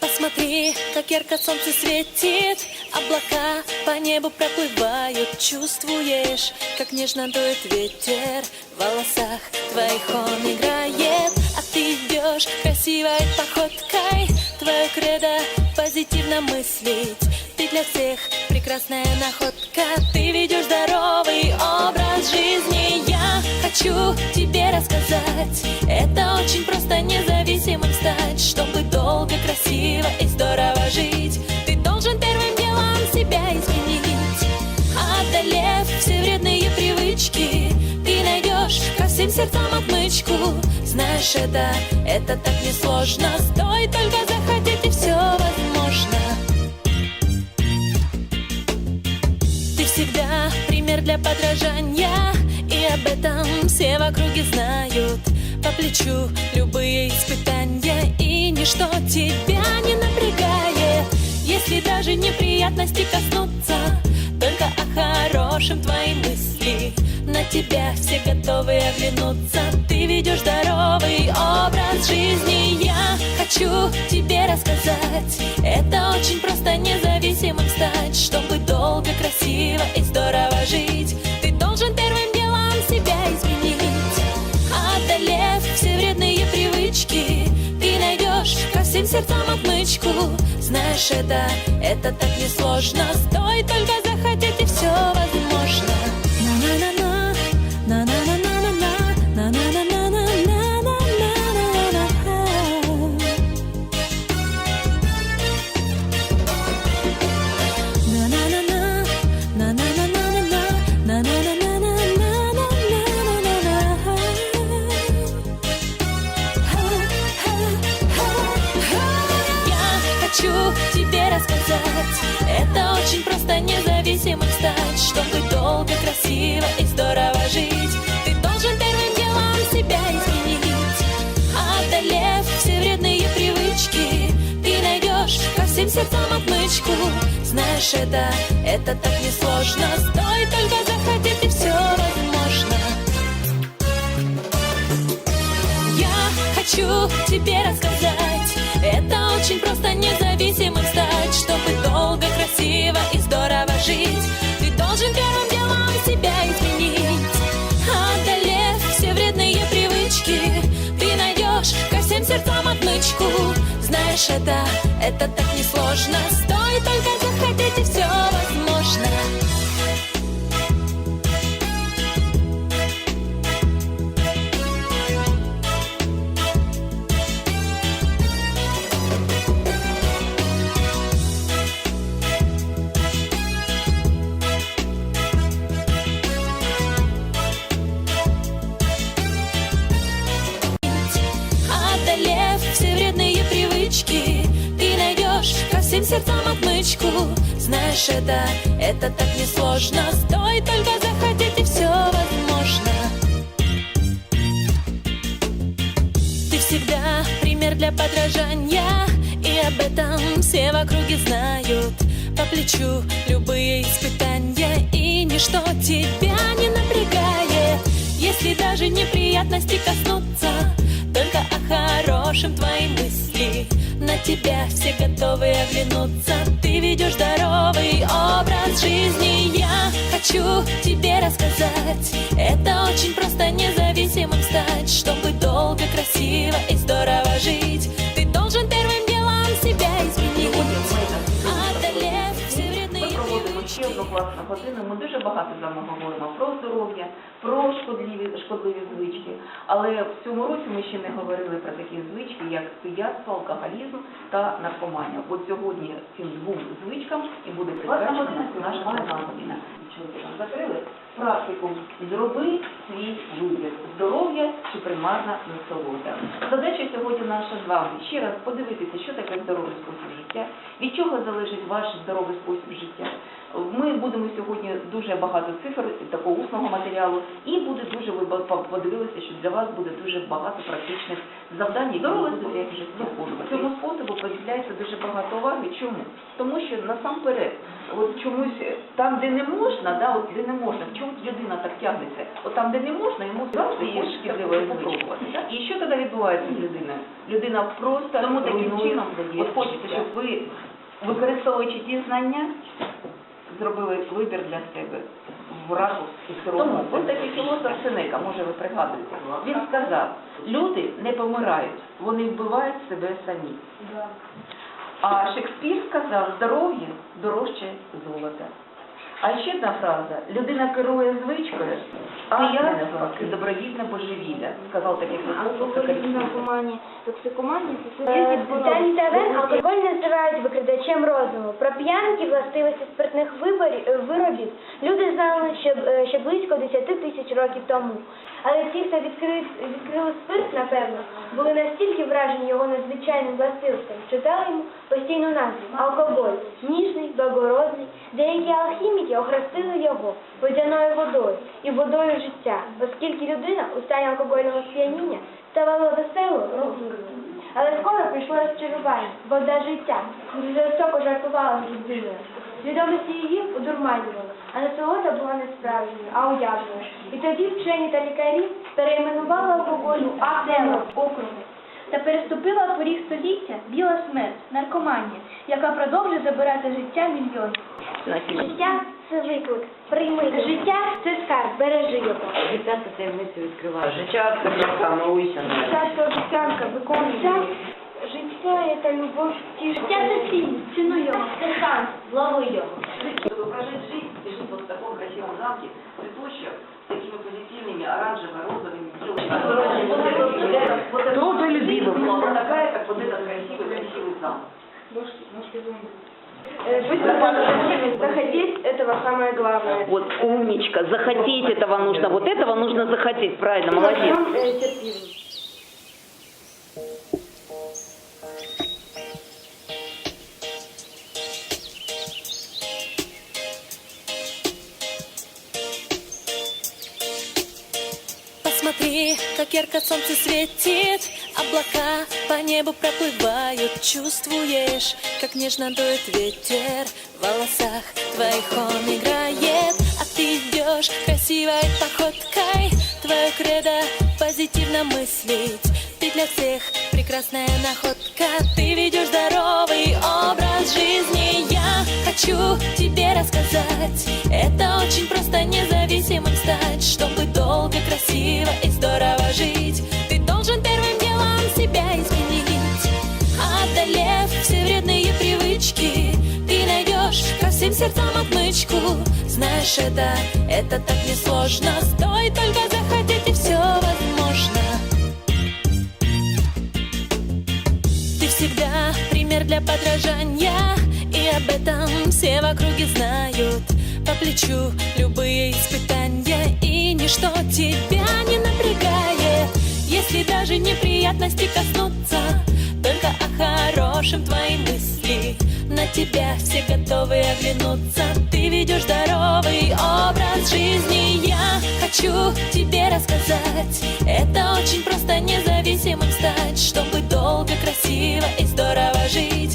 Посмотри, как ярко солнце светит. Облака по небу проплывают. Чувствуешь, как нежно дует ветер. В волосах твоих он играет. А ты идешь красивой походкой. Твое кредо позитивно мыслить Ты для всех прекрасная находка. Ты ведешь здоровый образ жизни. Я хочу тебе рассказать. Это очень просто независимым стать Чтобы долго, красиво и здорово жить. Ты должен первым делом себя изменить. Одолев все вредные привычки Ты найдешь ко всем сердцам отмычку. Знаешь, это, это так несложно. Стоит только захотеть и все возможно всегда пример для подражания. И об этом все в округе знают. По плечу любые испытания. И ничто тебя не напрягает. Если даже неприятности коснутся Только о хорошем твои мысли На тебя. Все готовы оглянуться. Ты ведешь здоровый образ жизни. Я хочу тебе рассказать. Это очень просто независимым стать Чтобы долго, красиво и здорово жить. Ты должен первым делом себя изменить. Одолев все вредные привычки Ты найдешь ко всем сердцам отмычку. Знаешь, это, это так несложно. Стоит только захотеть и все возможно красиво и здорово жить. Ты должен первым делом себя изменить. Одолев все вредные привычки Ты найдешь ко всем сердцам отмычку. Знаешь, это, это так несложно. Стоит только захотеть и все возможно. Я хочу тебе рассказать. Это очень просто независимым стать Знаешь, это, это так несложно. Стоит только сердцам отмычку. Знаешь, это, это так несложно. Стоит только захотеть и все возможно. Ты всегда пример для подражания И об этом все в округе знают. По плечу любые испытания И ничто тебя не напрягает. Если даже неприятности коснутся Только о хорошем твои мысли. На тебя все готовы оглянуться. Ты ведешь здоровый образ жизни. Я хочу тебе рассказать. Это очень просто независимым стать Чтобы долго, красиво и здорово годину. Ми дуже багато з вами говоримо про здоров'я, про шкодливі, шкодливі звички. Але в цьому році ми ще не говорили про такі звички, як пияцтво, алкоголізм та наркоманія. От сьогодні цим двом звичкам і буде присвячена наша година. Чоловіки там закрили практику «Зроби свій вибір. Здоров'я чи примарна насолода». Задача сьогодні наша з вами ще раз подивитися, що таке здоровий спосіб життя, від чого залежить ваш здоровий спосіб життя. Ми будемо сьогодні дуже багато цифр такого усного матеріалу, і буде дуже ви подивилися, що для вас буде дуже багато практичних завдань, ви будете виконувати. Цьому способу поділяється дуже багато уваги. Чому? Тому що насамперед, от чомусь е, там, де не можна, да, от де не можна, чому людина так тягнеться? От там, де не можна, йому завжди є шкідливо спробувати. І що тоді відбувається з людиною? Людина просто тому таким чином, от хочеться, щоб ви, використовуючи ті знання, зробили вибір для себе в ракурс Тому ось такий філософ Сенека, може ви пригадуєте, він сказав, люди не помирають, вони вбивають себе самі. А Шекспір сказав, здоров'я дорожче золота. А ще одна фраза, людина керує звичкою, а пияцтво – добровільне божевілля, сказав такий наркоманія, токсикоманія – це Е, суцільні Спеціальні хвороби. тавер алкоголь називають викрадачем розуму. Про п'янки властивості спиртних виборів, е, виробів люди знали ще, е, ще близько 10 тисяч років тому. Але ті, хто відкрив, відкрили спирт, напевно, були настільки вражені його надзвичайним властивостям, що дали йому постійну назву – алкоголь, ніжний, благородний. Деякі алхіміки охрестили його водяною водою і водою життя, оскільки людина у стані алкогольного сп'яніння ставала веселою, розумною. Але скоро прийшло розчарування, вода життя, високо жартувала з людиною. Свідомість її одурманювала, а насолода була не справжньою, а уявною. І тоді вчені та лікарі перейменували алкоголь у акцію округу. Та переступила поріг століття біла смерть, наркоманія, яка продовжує забирати життя мільйонів. Життя це виклик, прийми. його. Життя це скарб, бережи його. Десятка таємниці відкриває. Життя це краса, милуйся нею. Життя це обіцянка, виконуйся. Життя це любов, життя це цінність, цінуй його, це шанс, лови його. Чтобы прожить жизнь и жить вот в таком красивом замке, цветущем, с такими позитивными, оранжево-розовыми девушками. Вот это Трудолюбивым. Вот такая, как вот этот красивый, красивый замок. Э, Захотеть этого самое главное. Вот умничка, захотеть этого нужно, вот этого нужно захотеть, правильно, молодец. Ярко солнце светит Облака по небу проплывают. Чувствуешь, как нежно дует ветер В волосах твоих он играет. А ты идешь красивой походкой Твое кредо позитивно мыслить. Ты для всех прекрасная находка Ты ведешь здоровый образ жизни. Я хочу тебе рассказать Это очень просто независимым стать Чтобы долго, красиво и здорово жить. Ты должен первым делом себя изменить. Одолев все вредные привычки Ты найдешь ко всем сердцам отмычку. Знаешь, это, это так несложно. Стоит только захотеть и все возможно. Ты всегда пример для подражания И об этом все в округе знают плечу любые испытания И ничто тебя не напрягает. Если даже неприятности коснутся Только о хорошем твои мысли. На тебя все готовы оглянуться. Ты ведешь здоровый образ жизни. Я хочу тебе рассказать. Это очень просто независимым стать Чтобы долго, красиво и здорово жить.